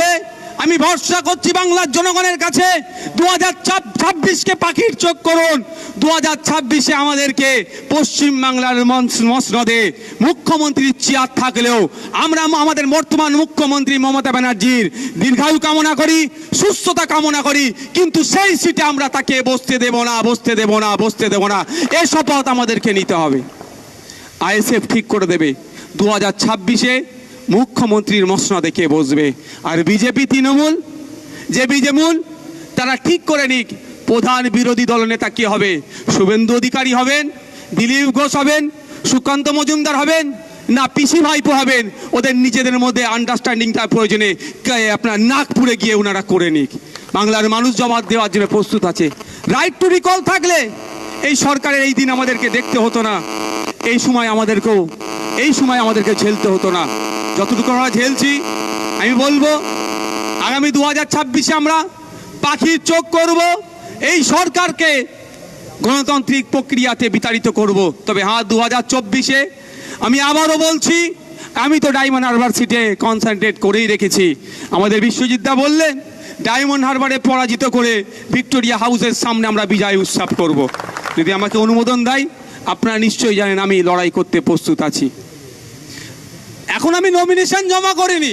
হবে। আমি ভরসা করছি বাংলার জনগণের কাছে দু হাজার ছাব্বিশকে পাখির চোখ করুন। দু হাজার ছাব্বিশে আমাদেরকে পশ্চিম বাংলার মঞ্চ- মসনদে মুখ্যমন্ত্রীর চেয়ার থাকলেও আমরা আমাদের বর্তমান মুখ্যমন্ত্রী মমতা ব্যানার্জির দীর্ঘায়ু কামনা করি, সুস্থতা কামনা করি, কিন্তু সেই সিটে আমরা তাকে বসতে দেব না, বসতে দেব না, বসতে দেব না। এ শপথ আমাদেরকে নিতে হবে। আইএসএফ ঠিক করে দেবে। দু হাজার ছাব্বিশে মুখ্যমন্ত্রীর মসনদে কে বসবে। আর বিজেপি তৃণমূল, যে বিজেমূল, তারা ঠিক করে নিক, প্রধান বিরোধী দলনেতা কে হবে? শুভেন্দু অধিকারী হবেন, দিলীপ ঘোষ হবেন, সুকান্ত মজুমদার হবেন, না পিসি ভাইপো হবেন? ওদের নিজেদের মধ্যে আন্ডারস্ট্যান্ডিংটা প্রয়োজনে আপনার নাগপুরে গিয়ে ওনারা করে নিক। বাংলার মানুষ জবাব দেওয়ার জন্য প্রস্তুত আছে। রাইট টু রিকল থাকলে এই সরকারের এই দিন আমাদেরকে দেখতে হতো না। এই সময় আমাদেরকেও, এই সময় আমাদেরকে ঝেলতে হতো না। যতটুকু আমরা ঝেলছি আমি বলব, আগামী দু হাজার ছাব্বিশে আমরা পাখির চোখ করব, এই সরকারকে গণতান্ত্রিক প্রক্রিয়াতে বিতাড়িত করব। তবে হ্যাঁ দু হাজার চব্বিশে আমি আবারও বলছি, আমি তো ডায়মন্ড হারবার সিটে কনসেন্ট্রেট করেই রেখেছি। আমাদের বিশ্বজিৎদা বললেন, ডায়মন্ড হারবারে পরাজিত করে ভিক্টোরিয়া হাউসের সামনে আমরা বিজয় উৎসব করব। যদি আমাকে অনুমোদন দেয়, আপনারা নিশ্চয়ই জানেন আমি লড়াই করতে প্রস্তুত আছি। এখন আমি নমিনেশন জমা করিনি।